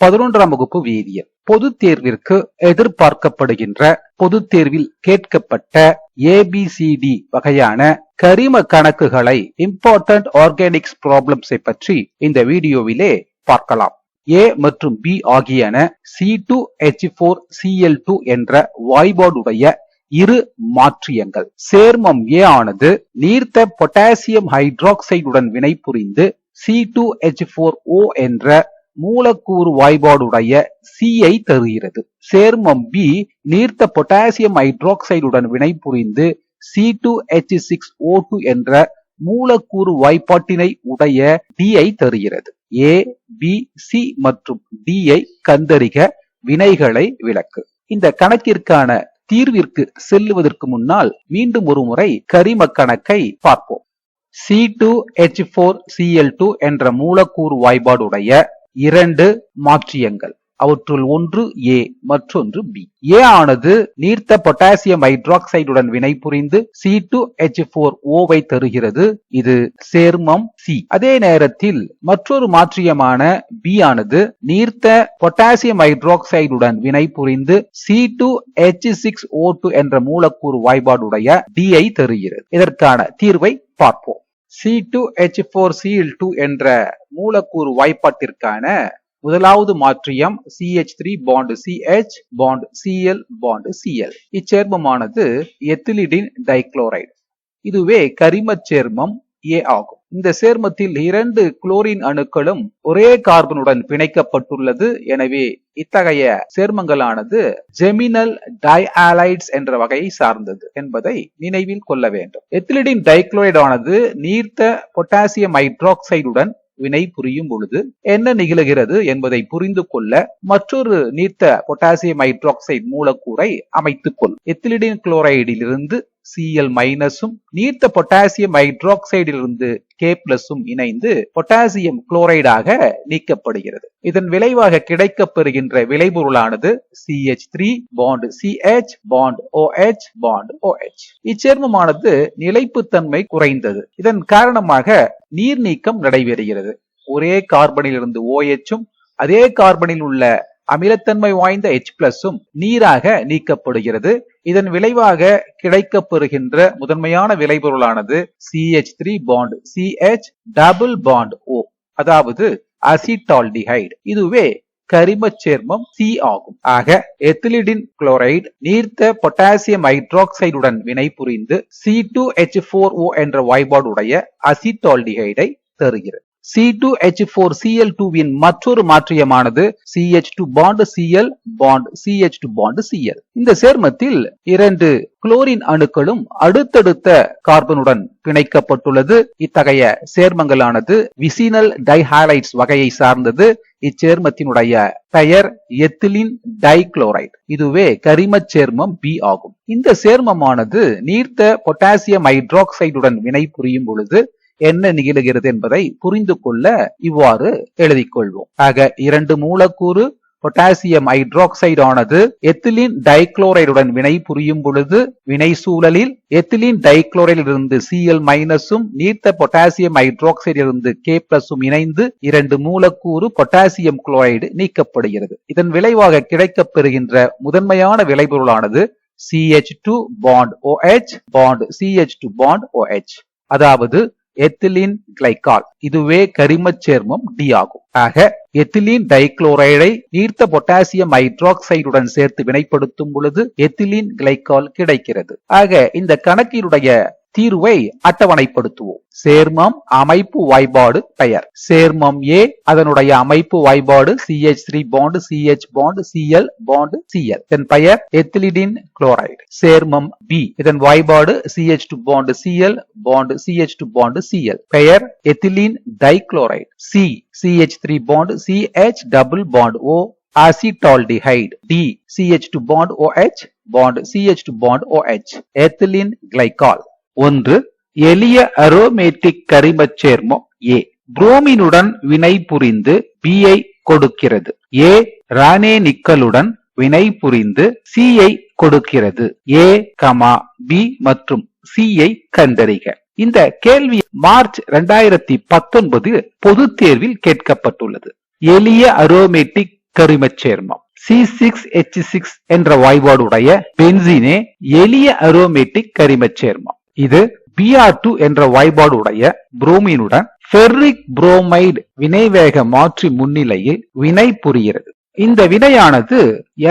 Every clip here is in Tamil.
பதினொன்றாம் வகுப்பு வேதியியல் பொது தேர்விற்கு எதிர்பார்க்கப்படுகின்ற பொதுத் தேர்வில் கேட்கப்பட்ட ஏபிசிடி வகையான கரிம கணக்குகளை இம்பார்ட்டன்ட் ஆர்கானிக்ஸ் ப்ராப்ளம்ஸை பற்றி இந்த வீடியோவிலே பார்க்கலாம். ஏ மற்றும் பி ஆகியன C two H four CL two என்ற வாய்பாடுடைய இரு மாற்றியங்கள். சேர்மம் ஏ ஆனது நீர்த்த பொட்டாசியம் ஹைட்ராக்சைடுடன் வினைபுரிந்து C two H four O என்ற மூலக்கூறு வாய்பாடுடைய சியை தருகிறது. சேர்மம் பி நீர்த்த பொட்டாசியம் ஹைட்ராக்சைடுடன் வினைபுரிந்து C two H six O two என்ற மூலக்கூறு வாய்ப்பாட்டினை உடைய டிஐ தருகிறது. ஏ பி சி மற்றும் டிஐ கந்தறிக வினைகளை விளக்கு. இந்த கணக்கிற்கான தீர்விற்கு செல்லுவதற்கு முன்னால் மீண்டும் ஒரு முறை கரிம கணக்கை பார்ப்போம். C two H four CL two என்ற மூலக்கூறு வாய்பாடுடைய இரண்டு மாற்றியங்கள். அவற்றுள் ஒன்று ஏ மற்றொன்று பி ஏ ஆனது நீர்த்த பொட்டாசியம் ஹைட்ராக்சைடுடன் வினைபுரிந்து சி டு எச் போர் ஓவை தருகிறது. இது சேர்மம் சி அதே நேரத்தில் மற்றொரு மாற்றியமான பி ஆனது நீர்த்த பொட்டாசியம் ஹைட்ராக்சைடுடன் வினைபுரிந்து C two H six O two என்ற மூலக்கூறு வாய்பாடுடைய டியை தருகிறது. இதற்கான தீர்வை பார்ப்போம். C two H four CL two என்ற மூலக்கூறு வாய்ப்பாட்டிற்கான முதலாவது மாற்றியம் CH three bond CH bond CL bond CL இச்சேர்மமானது ethylidene dichloride. இதுவே கரிமச் சேர்மம் ஏ ஆகும். இந்த சேர்மத்தில் இரண்டு குளோரின் அணுக்களும் ஒரே கார்பனுடன் பிணைக்கப்பட்டுள்ளது. எனவே இத்தகைய சேர்மங்களானது ஜெமினல் டைஆலைட்ஸ் என்ற வகையை சார்ந்தது என்பதை நினைவில் கொள்ள வேண்டும். எத்திலிடின் டைக்ளோரைடானது நீர்த்த பொட்டாசியம் ஹைட்ராக்சைடுடன் வினை புரியும் பொழுது என்ன நிகழுகிறது என்பதை புரிந்து கொள்ள மற்றொரு நீர்த்த பொட்டாசியம் ஹைட்ராக்சைடு மூலக்கூறை அமைத்துக் கொள். எத்திலிடின் குளோரைடிலிருந்து சிஎல் மைனஸும் நீர்த்த பொட்டாசியம் ஹைட்ராக்சைடிலிருந்து கே பிளஸும் இணைந்து பொட்டாசியம் குளோரைடாக நீக்கப்படுகிறது. இதன் விளைவாக கிடைக்கப் பெறுகின்ற விளைபொருளானது H three bond CH bond OH bond H இச்சேர்மமானது நிலைப்புத்தன்மை குறைந்தது. இதன் காரணமாக நீர் நீக்கம் நடைபெறுகிறது. ஒரே கார்பனில் இருந்து ஓஎச்சும் அதே கார்பனில் உள்ள அமிலத்தன்மை வாய்ந்த எச் பிளஸும் நீராக நீக்கப்படுகிறது. இதன் விளைவாக கிடைக்கப்பெறுகின்ற முதன்மையான விளைபொருளானது CH three bond CH double bond O அதாவது அசிடால்டிஹைட் இதுவே கரிமச் சேர்மம் சி ஆகும். ஆக எத்திலிடின் குளோரைடு நீர்த்த பொட்டாசியம் ஹைட்ராக்சைடுடன் வினைபுரிந்து C two H four O என்ற வாய்பாடுடைய அசிடால்டிஹைடை தருகிறது. சி டூ சிஎல் டூவின் மற்றொரு மாற்றியமானது CH two bond CL bond two bond CL இந்த சேர்மத்தில் இரண்டு குளோரின் அணுக்களும் அடுத்தடுத்த கார்பனுடன் பிணைக்கப்பட்டுள்ளது. இத்தகைய சேர்மங்களானது விசினல் டைஹாலைட்ஸ் வகையை சார்ந்தது. இச்சேர்மத்தினுடைய பெயர் எத்திலின் டைக்ளோரைடு. இதுவே கரிமச் சேர்மம் பி ஆகும். இந்த சேர்மமானது நீர்த்த பொட்டாசியம் ஹைட்ராக்சைடுடன் வினை புரியும் பொழுது என்ன நிகழுகிறது என்பதை புரிந்து கொள்ள இவ்வாறு எழுதிக் கொள்வோம். ஆக இரண்டு மூலக்கூறு பொட்டாசியம் ஹைட்ராக்சைடு ஆனது எத்திலின் டைக்ளோரைடுடன் வினை புரியும் பொழுது வினை சூழலில் எத்திலின் டைக்ளோரைடில் இருந்து சிஎல் மைனஸும் நீர்த்த பொட்டாசியம் ஹைட்ராக்சைடில் இருந்து கே பிளஸும் இணைந்து இரண்டு மூலக்கூறு பொட்டாசியம் குளோரைடு நீக்கப்படுகிறது. இதன் விளைவாக கிடைக்கப் பெறுகின்ற முதன்மையான விளைபொருளானது CH two bond OH bond CH two bond OH அதாவது எத்திலின் கிளைகால். இதுவே கரிமச் சேர்மம் டி ஆகும். ஆக எத்திலீன் டைக்ளோரைடை நீர்த்த பொட்டாசியம் ஹைட்ராக்சைடுடன் சேர்த்து வினைப்படுத்தும் பொழுது எத்திலீன் கிளைகால் கிடைக்கிறது. ஆக இந்த கணக்கினுடைய தீர்வை அட்டவணைப்படுத்துவோம். சேர்மம் அமைப்பு வாய்பாடு பெயர். சேர்மம் ஏ அதனுடைய அமைப்பு வாய்பாடு CH three bond CH bond CL bond CL இதன் பெயர் எத்திலிடின் குளோரைடு. சேர்மம் பி இதன் வாய்பாடு CH two bond CL bond CH two bond CL பெயர் ethylene dichloride. C CH three bond CH double bond O acetaldehyde D CH2 bond OH bond CH2 bond OH ethylene glycol ஒன்று எளிய அரோமேட்டிக் கரிமச் சேர்மம். ஏ புரோமினுடன் வினை புரிந்து பி ஐ கொடுக்கிறது. ஏ ரானே நிக்கலுடன் வினை புரிந்து சி ஐ கொடுக்கிறது. ஏ கமா பி மற்றும் சி ஐ கண்டறிக. இந்த கேள்வி மார்ச் இரண்டாயிரத்தி பத்தொன்பது பொது தேர்வில் கேட்கப்பட்டுள்ளது. எளிய அரோமேட்டிக் கரிமச் சேர்மம். சி சிக்ஸ் எச் சிக்ஸ் என்ற வாய்பாடுடைய பென்சினே எளிய அரோமேட்டிக் கரிமச் சேர்மம். இது பிஆர் டூ என்ற வாய்பாடு உடைய புரோமீனுடன் ஃபெர்ரிக் புரோமைடு வினைவேக மாற்றி முன்னிலையில் வினை புரிகிறது. இந்த வினையானது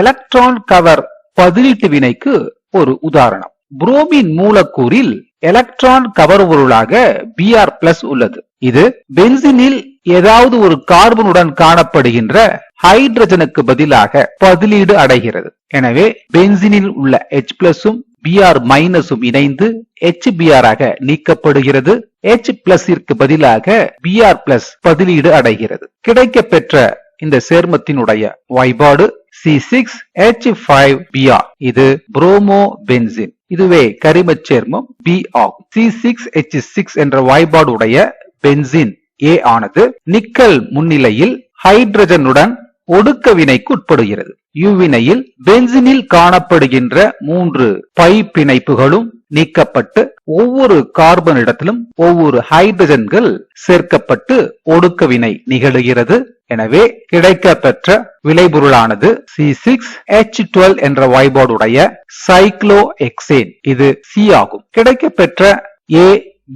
எலக்ட்ரான் கவர் பதிலீட்டு வினைக்கு ஒரு உதாரணம். புரோமின் மூலக்கூறில் எலக்ட்ரான் கவர் பொருளாக பிஆர் பிளஸ் உள்ளது. இது பென்சினில் ஏதாவது ஒரு கார்பனுடன் காணப்படுகின்ற ஹைட்ரஜனுக்கு பதிலாக பதிலீடு அடைகிறது. எனவே பென்சினில் உள்ள எச் பிளஸும் பிஆர் மைனஸும் இணைந்து எச் ஆக நீக்கப்படுகிறது. எச் பிளஸிற்கு பதிலாக பிஆர் பிளஸ் பதிலீடு அடைகிறது. கிடைக்க பெற்ற இந்த சேர்மத்தினுடைய வாய்பாடு C six H five BR இது புரோமோ பென்சின் இதுவே கரிமச் சேர்மம் பி ஆகும். சி சிக்ஸ் ஹெச் சிக்ஸ் என்ற வாய்பாடு உடைய பென்சின் ஏ ஆனது நிக்கல் முன்னிலையில் ஹைட்ரஜனுடன் ஒடுக்க வினைக்கு உட்படுகிறது இவ்வினையில் பென்சினில் காணப்படுகின்ற மூன்று பை பிணைப்புகளும் நீக்கப்பட்டு ஒவ்வொரு கார்பனிடத்திலும் ஒவ்வொரு ஹைட்ரஜன்கள் சேர்க்கப்பட்டு ஒடுக்க வினை நிகழுகிறது. எனவே கிடைக்கப்பெற்ற விளைபொருளானது சி சிக்ஸ் ஹெச் டுவெல் என்ற வாய்பாடுடைய சைக்ளோ எக்ஸேன் இது சி ஆகும். கிடைக்கப்பெற்ற ஏ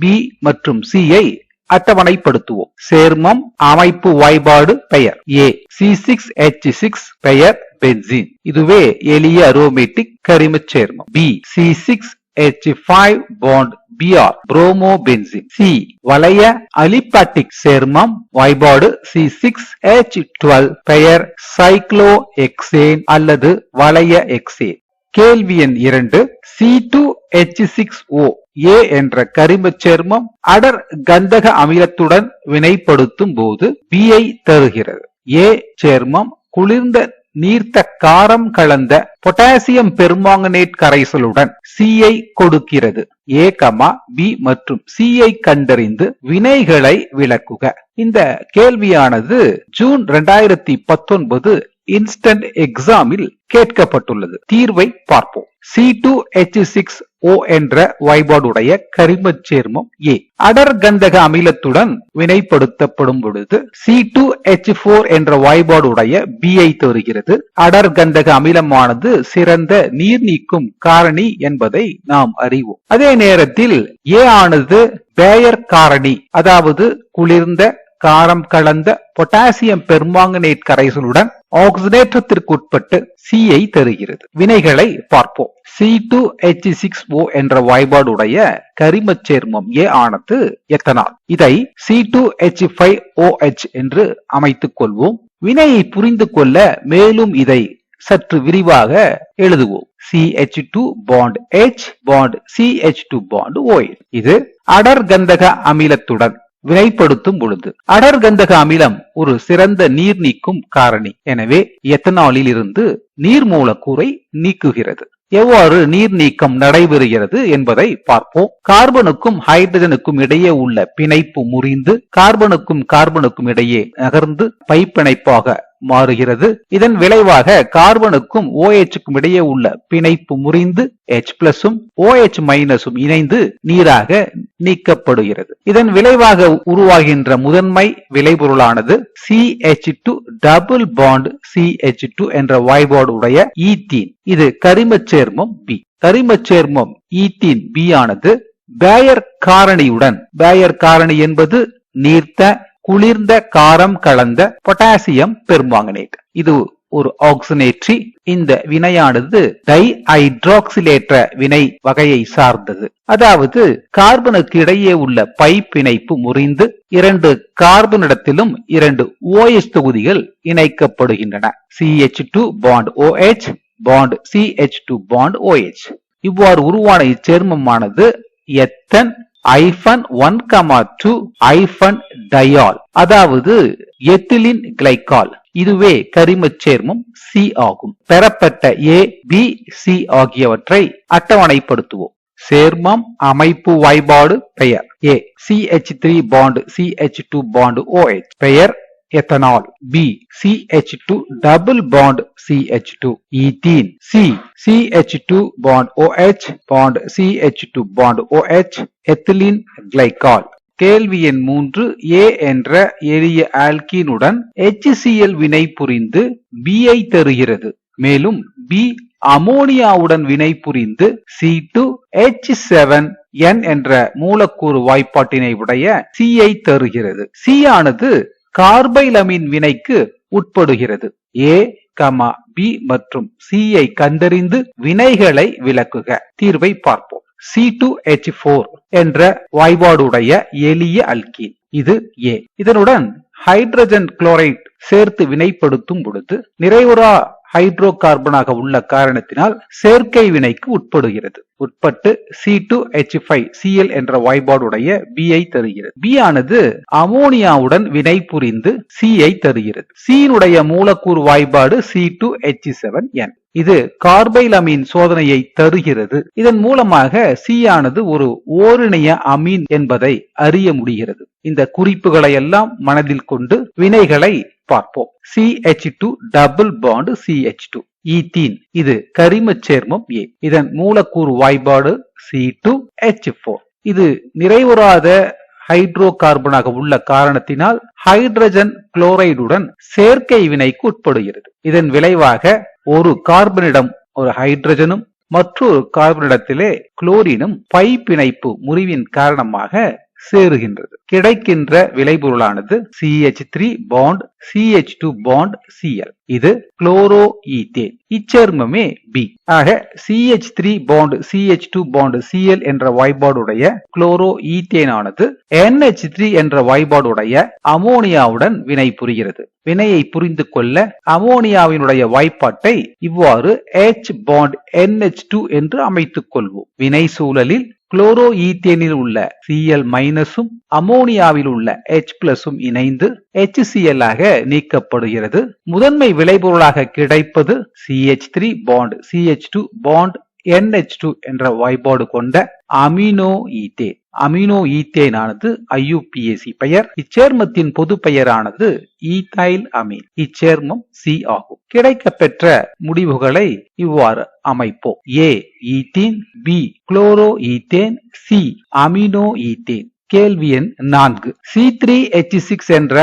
பி மற்றும் சி ஐ அட்டவணைப்படுத்துவோம். சேர்மம் அமைப்பு வாய்பாடு பெயர். A C six H six பெயர் பென்சீன். இதுவே எளிய அரோமேட்டிக் கரிமச் சேர்மம். B C six H five bond B R bromobenzene C வளைய அலிபாட்டிக் சேர்மம் வாய்பாடு சி சிக்ஸ் ஹெச் டுவெல் பெயர் சைக்ளோ எக்ஸேன் அல்லது வளைய எக்ஸேன் கேள்வி எண் இரண்டு C two H six O A என்ற கரிம சேர்மம் அடர் கந்தக அமிலத்துடன் வினைப்படுத்தும் போது பிஐ தருகிறது. ஏ சேர்மம் குளிர்ந்த நீர்த்த காரம் கலந்த பொட்டாசியம் பெர்மாங்கனேட் கரைசலுடன் சிஐ கொடுக்கிறது. ஏ கமா பி மற்றும் சிஐ கண்டறிந்து வினைகளை விளக்குக. இந்த கேள்வியானது ஜூன் இரண்டாயிரத்தி பத்தொன்பது இன்ஸ்டன்ட் எக்ஸாமில் கேட்கப்பட்டுள்ளது. தீர்வை பார்ப்போம். C two H six O என்ற வாய்பாடுடைய கரிமச் சேர்மம் ஏ அடர் கந்தக அமிலத்துடன் வினைப்படுத்தப்படும் பொழுது சி டூ எச் போர் என்ற வாய்பாடுடைய பிஐ தருகிறது அடர் கந்தக அமிலமானது சிறந்த நீர் நீக்கும் காரணி என்பதை நாம் அறிவோம். அதே நேரத்தில் ஏ ஆனது பேயர் காரணி அதாவது குளிர்ந்த காரம் கலந்த பொட்டாசியம் பெர்மாங்கனேட் கரைசலுடன் ஆக்சிடேற்றத்திற்கு உட்பட்டு ஐ தருகிறது. வினைகளை பார்ப்போம். C two H six O என்ற வாய்பாடுடைய கரிமச் சேர்மம் ஏ ஆனது எத்தனால்? இதை C two H five O H என்று அமைத்துக் கொள்வோம். வினையை புரிந்து கொள்ள மேலும் இதை சற்று விரிவாக எழுதுவோம். CH two bond H bond CH two bond OH இது அடர் கந்தக அமிலத்துடன் வினைப்படுத்தும் பொழுது. அடர் கந்தக அமிலம் ஒரு சிறந்த நீர் நீக்கும் காரணி. எனவே எத்தனாலில் இருந்து நீர் மூலக்கூறை நீக்குகிறது? எவ்வாறு நீர் நீக்கம் நடைபெறுகிறது என்பதை பார்ப்போம். கார்பனுக்கும் ஹைட்ரஜனுக்கும் இடையே உள்ள பிணைப்பு முறிந்து கார்பனுக்கும் கார்பனுக்கும் இடையே நகர்ந்து பைப்பிணைப்பாக மாறுகிறது. இதன் விளைவாக கார்பனுக்கும் ஓஎச்சுக்கும் இடையே உள்ள பிணைப்பு முறிந்து எச் பிளஸும் ஓஎச் மைனஸும் இணைந்து நீராக நீக்கப்படுகிறது. இதன் விளைவாக உருவாகின்ற முதன்மை விளைபொருளானது CH two double bond CH two என்ற வாய்பாடு உடைய e ஈத்தீன் இது கரிம சேர்மம் பி கரிம சேர்மம் ஈத்தீன் e பி ஆனது பேயர் காரணியுடன் பேயர் காரணி என்பது நீர்த்த குளிர்ந்த காரம் கலந்த பொட்டாசியம் பெர்மாங்கனேட் இது ஒரு ஆக்சினேற்றி இந்த வினையானது டை ஹைட்ராக்சிலேற்ற வினை வகையை சார்ந்தது. அதாவது கார்பனுக்கு இடையே உள்ள பை பிணைப்பு முறிந்து இரண்டு கார்பனிடத்திலும் இரண்டு OH தொகுதிகள் இணைக்கப்படுகின்றன. CH two bond OH bond CH two bond OH இவ்வாறு உருவான இச்சேர்மமானது எத்தன் ஐஃபன் ஒன் கமா டூ ஐஃபன் டயால் அதாவது எத்திலின் கிளைகால் இதுவே கரிமச் சேர்மம் சி ஆகும். பெறப்பட்ட ஏ பி சி ஆகியவற்றை அட்டவணைப்படுத்துவோம். சேர்மம் அமைப்பு வாய்பாடு பெயர். A CH three bond CH two bond H பெயர் ethanol? B CH double double bond CH two ethene C CH bond OH bond CH bond bond e OH ethylene glycol. கேள்வி எண் மூன்று ஏ என்ற எளிய ஆல்கீனுடன் HCl வினை புரிந்து B ஐ தருகிறது. மேலும் B அமோனியாவுடன் வினை புரிந்து C2H7 N என்ற மூலக்கூறு வாய்ப்பாட்டினை உடைய சிஐ ஐ தருகிறது. சி ஆனது கார்பைலமின் வினைக்கு உட்படுகிறது. ஏ கமா பி மற்றும் சி ஐ கண்டறிந்து வினைகளை விளக்குக. தீர்வை பார்ப்போம். C2H4 என்ற வாய்பாடுடைய எளிய அல்கீன். இது ஏ இதனுடன் ஹைட்ரஜன் குளோரைட் சேர்த்து வினைப்படுத்தும் பொழுது நிறைவுறா ஹைட்ரோ கார்பனாக உள்ள காரணத்தினால் சேர்க்கை வினைக்கு உட்படுகிறது. உட்பட்டு C2H5Cl என்ற வாய்பாடுடைய பி ஐ தருகிறது. பி ஆனது அமோனியாவுடன் வினை புரிந்து C ஐ தருகிறது. சீனுடைய மூலக்கூறு வாய்பாடு C2H7N இது கார்பைல் அமீன் சோதனையை தருகிறது. இதன் மூலமாக சி ஆனது ஒரு ஓரிணைய அமீன் என்பதை அறிய முடிகிறது. இந்த குறிப்புகளை எல்லாம் மனதில் கொண்டு வினைகளை பார்ப்போம். CH2 double bond CH2 ethene. இது கரிமச் சேர்மம் ஏ. இதன் மூலக்கூறு வாய்பாடு C2H4 இது நிறைவுறாத ஹைட்ரோ கார்பனாக உள்ள காரணத்தினால் ஹைட்ரஜன் குளோரைடுடன் சேர்க்கை வினைக்கு உட்படுகிறது. இதன் விளைவாக ஒரு கார்பனிடம் ஒரு ஹைட்ரஜனும் மற்றொரு கார்பனிடத்திலே குளோரினும் பை பிணைப்பு முறிவின் காரணமாக சேருகின்றது. கிடைக்கின்ற விளைபொருளானது CH3 bond CH2 bond Cl. இது குளோரோ ஈத்தேன் இச்சேர்மமே பி ஆக CH3 bond CH2 bond Cl என்ற வாய்பாடுடைய குளோரோ ஈத்தேன் ஆனது NH3 என்ற வாய்பாடுடைய அமோனியாவுடன் வினை புரிகிறது. வினையை புரிந்து கொள்ள அமோனியாவினுடைய வாய்ப்பாட்டை இவ்வாறு எச் பாண்ட் NH2 என்று அமைத்துக் கொள்வோம். வினை சூழலில் குளோரோ ஈத்தேனில் உள்ள சிஎல் மைனஸும் அமோனியாவில் உள்ள எச் பிளஸும் இணைந்து HCl ஆக நீக்கப்படுகிறது. முதன்மை விளைபொருளாக கிடைப்பது CH3 bond CH2 bond NH2 என்ற வாய்ப்பாடு கொண்ட அமினோ ஈத்தே. அமினோ ஈத்தேன் ஆனது ஐயுபிஏசி பெயர். இச்சேர்மத்தின் பொது பெயரானது ஈத்தைல் அமீன் இச்சேர்மம் சி ஆகும். கிடைக்கப்பெற்ற முடிவுகளை இவ்வாறு அமைப்போம். A ethene B chloro ethane C amino ethane கேள்வி எண் நான்கு. சி த்ரீ எச் சிக்ஸ் என்ற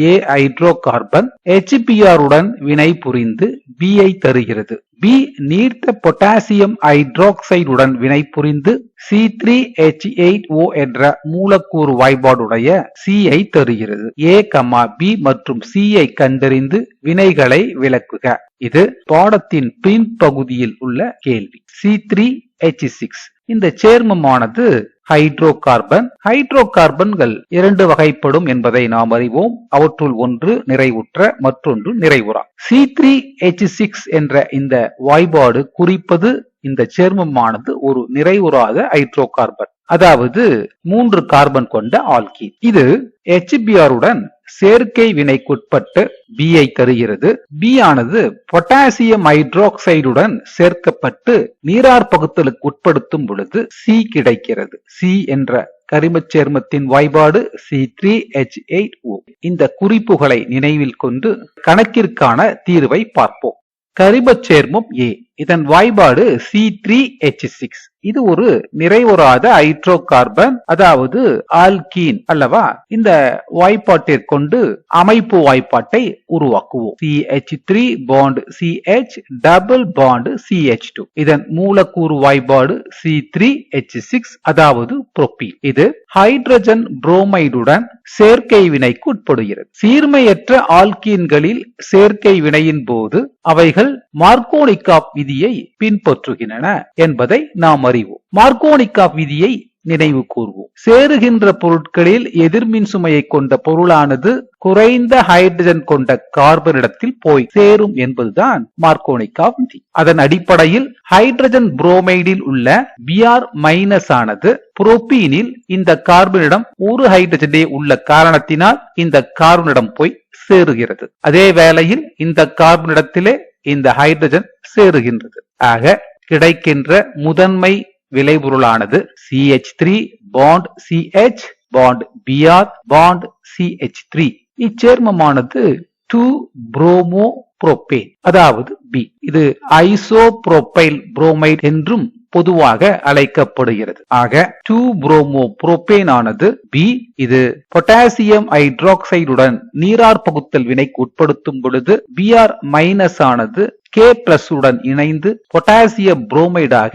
ஏ ஹைட்ரோ கார்பன் HBr உடன் வினை புரிந்து B ஐ தருகிறது. பி நீர்த்த பொட்டாசியம் ஹைட்ராக்சைடுடன் வினை புரிந்து C three H eight O என்ற மூலக்கூறு வாய்பாடுடைய சி ஐ தருகிறது. ஏ கமா பி மற்றும் சி ஐ கண்டறிந்து வினைகளை விளக்குக. இது பாடத்தின் பின்பகுதியில் உள்ள கேள்வி. சி த்ரீ எச் சிக்ஸ் இந்த சேர்மமானது ஹைட்ரோ கார்பன் ஹைட்ரோ கார்பன்கள் இரண்டு வகைப்படும் என்பதை நாம் அறிவோம். அவற்றுள் ஒன்று நிறைவுற்ற மற்றொன்று நிறைவுறா. சி த்ரீ எச் சிக்ஸ் என்ற இந்த வாய்பாடு குறிப்பது இந்த சேர்மமானது ஒரு நிறைவுறாத ஹைட்ரோ கார்பன் அதாவது மூன்று கார்பன் கொண்ட ஆல்கி இது ஹெச்பிஆருடன் சேர்க்கை வினைக்குட்பட்டு பி ஐ தருகிறது. பி ஆனது பொட்டாசியம் ஹைட்ராக்சைடுடன் சேர்க்கப்பட்டு நீரார் பகுத்தலுக்கு உட்படுத்தும் பொழுது சி கிடைக்கிறது. சி என்ற கரிமச் சேர்மத்தின் வாய்பாடு C three H eight O இந்த குறிப்புகளை நினைவில் கொண்டு கணக்கிற்கான தீர்வை பார்ப்போம். கரிமச் சேர்மம் ஏ இதன் வாய்பாடு சி த்ரீ எச் சிக்ஸ் இது ஒரு நிறைவுறாத ஹைட்ரோ கார்பன் அதாவது ஆல்கீன் அல்லவா? இந்த வாய்ப்பாட்டிற்கொண்டு அமைப்பு வாய்ப்பாட்டை உருவாக்குவோம். C H three bond C H double bond C H two இதன் மூலக்கூறு வாய்ப்பாடு சி த்ரீ எச் சிக்ஸ் அதாவது புரோப்பீன் இது ஹைட்ரஜன் புரோமைடுடன் சேர்க்கை வினைக்கு உட்படுகிறது. சீர்மையற்ற ஆல்கீன்களில் சேர்க்கை வினையின் போது அவைகள் மார்க்கோனிகாப் விதியை பின்பற்றுகின்றன என்பதை நாம் அறிவோம். மார்க்கோனிகாப் விதியை நினைவு கூர்வோம். சேருகின்ற பொருட்களில் எதிர்மின் சுமையை கொண்ட பொருளானது குறைந்த ஹைட்ரஜன் கொண்ட கார்பனிடத்தில் போய் சேரும் என்பதுதான் மார்க்கோனிக்கா விதி. அதன் அடிப்படையில் ஹைட்ரஜன் புரோமைடில் உள்ள பிஆர் மைனஸ் ஆனது புரோப்பீனில் இந்த கார்பனிடம் ஒரு ஹைட்ரஜனே உள்ள காரணத்தினால் இந்த கார்பனிடம் போய் சேருகிறது. அதே வேளையில் இந்த கார்பனிடத்திலே இந்த ஹைட்ரஜன் சேருகின்றது. ஆக கிடைக்கின்ற முதன்மை விளைபொருளானது C H three bond C H bond B R bond C H three இச்சேர்மமானது two promo propane அதாவது பி இது ஐசோப்ரோபைல் புரோமைட் என்றும் பொதுவாக அழைக்கப்படுகிறது. ஆக டூ புரோமோ புரோபேன் ஆனது பி இது பொட்டாசியம் ஹைட்ராக்சைடுடன் நீரார் பகுத்தல் வினைக்கு உட்படுத்தும் பொழுது பிஆர் மைனஸ் ஆனது கே பிளஸ் உடன் இணைந்து பொட்டாசியம் புரோமைடாக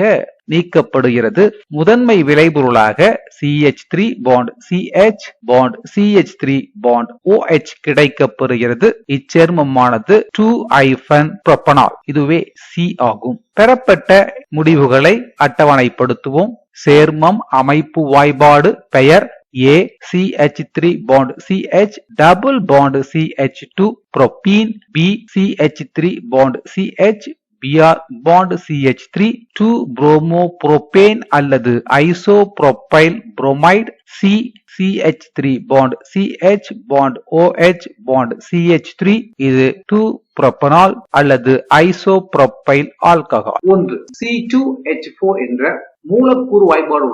நீக்கப்படுகிறது. முதன்மை விளைபொருளாக C H three bond C H bond C H three bond O H கிடைக்கப்பெறுகிறது இச்சேர்மமானது டூ ஐஃபன் புரொப்பனால் இதுவே சி ஆகும். பெறப்பட்ட முடிவுகளை அட்டவணைப்படுத்துவோம். சேர்மம் அமைப்பு வாய்பாடு பெயர் A CH3 bond CH double bond CH2 propene B CH3 bond CH B R bond C H three two bromo propane அல்லது iso propyl bromide C C H three bond C H bond O H bond C H three இது டூ புரொப்பனால் அல்லது ஐசோ புரோப்பைல் ஆல்கஹால் ஒன்று சி டூ ஹெச் ஃபோர் என்ற மூலக்கூறு வாய்ப்பாடு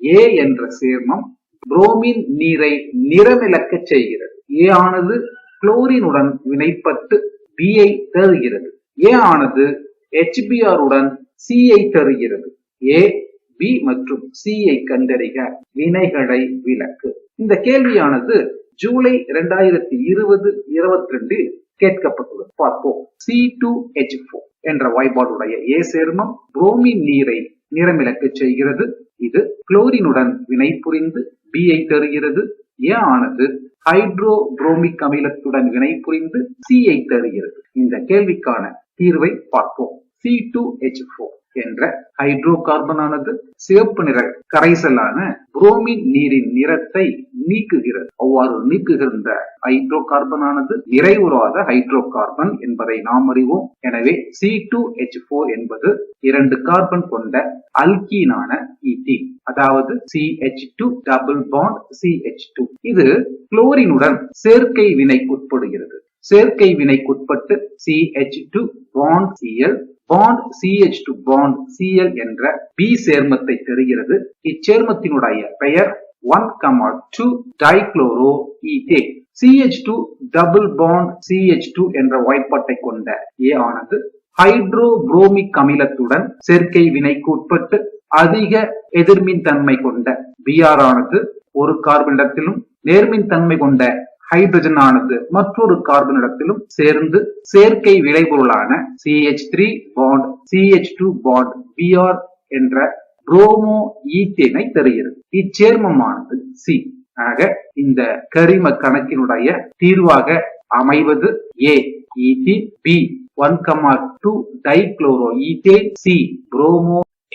ஏ என்ற சேர்மம் புரோமின் நீரை நிறமிழக்க செய்கிறது ஏ ஆனது குளோரினுடன் வினைப்பட்டு பியை தருகிறது ஏ ஆனது HBr உடன் C ஐ தருகிறது. ஏ பி மற்றும் சிஐ ஐ கண்டறிக. வினைகளை விளக்கு. இந்த கேள்வியானது ஜூலை இரண்டாயிரத்தி இருபது இருபத்தி ரெண்டில் கேட்கப்பட்டுள்ளது. பார்ப்போம். C2H4 என்ற வாய்ப்பாடுடைய ஏ சேர்மம் புரோமின் நீரை நிறமிழக்க செய்கிறது. இது குளோரினுடன் வினை புரிந்து B ஐ தருகிறது. ஏ ஆனது ஹைட்ரோ புரோமிக் அமிலத்துடன் வினை புரிந்து C ஐ தருகிறது. இந்த கேள்விக்கான தீர்வை பார்ப்போம். C2H4 என்ற ஹைட்ரோ கார்பனானது சிவப்பு நிற கரைசலான புரோமின் நீரின் நிறத்தை நீக்குகிறது. அவ்வாறு நீக்குகின்ற ஹைட்ரோ கார்பனானது நிறைவுறாத ஹைட்ரோ கார்பன் என்பதை நாம் அறிவோம். எனவே C2H4 என்பது இரண்டு கார்பன் கொண்ட அல்கீனான ஈட்டி அதாவது CH2 டபுள் பாண்ட் CH2 இது குளோரினுடன் சேர்க்கை வினைக்குட்படுகிறது சேர்க்கை வினைக்குட்பட்டு CH2 bond C L bond CH2 bond C L என்ற பி சேர்மத்தை தருகிறது இச்சேர்மத்தினுடைய பெயர் 1 2 dichloro ethane CH2 double bond CH2 என்ற வாய்ப்பாட்டை கொண்ட ஏ ஆனது ஹைட்ரோ புரோமிக் அமிலத்துடன் சேர்க்கை வினைக்கு உட்பட்டு அதிக எதிர்மின் தன்மை கொண்ட பிஆர் ஆனது ஒரு கார்பனிடத்திலும் நேர்மின் தன்மை கொண்ட ஹைட்ரஜன் ஆனது மற்றொரு கார்பனிடத்திலும் சேர்ந்து சேர்க்கை விளைபொருளான CH3 bond CH2 bond B R என்ற புரோமோ ஈத்தேனை தருகிறது. இச்சேர்மமானது சி ஆக இந்த கரிம கணக்கினுடைய தீர்வாக அமைவது A ethene B one comma two dichloro ethane C bromo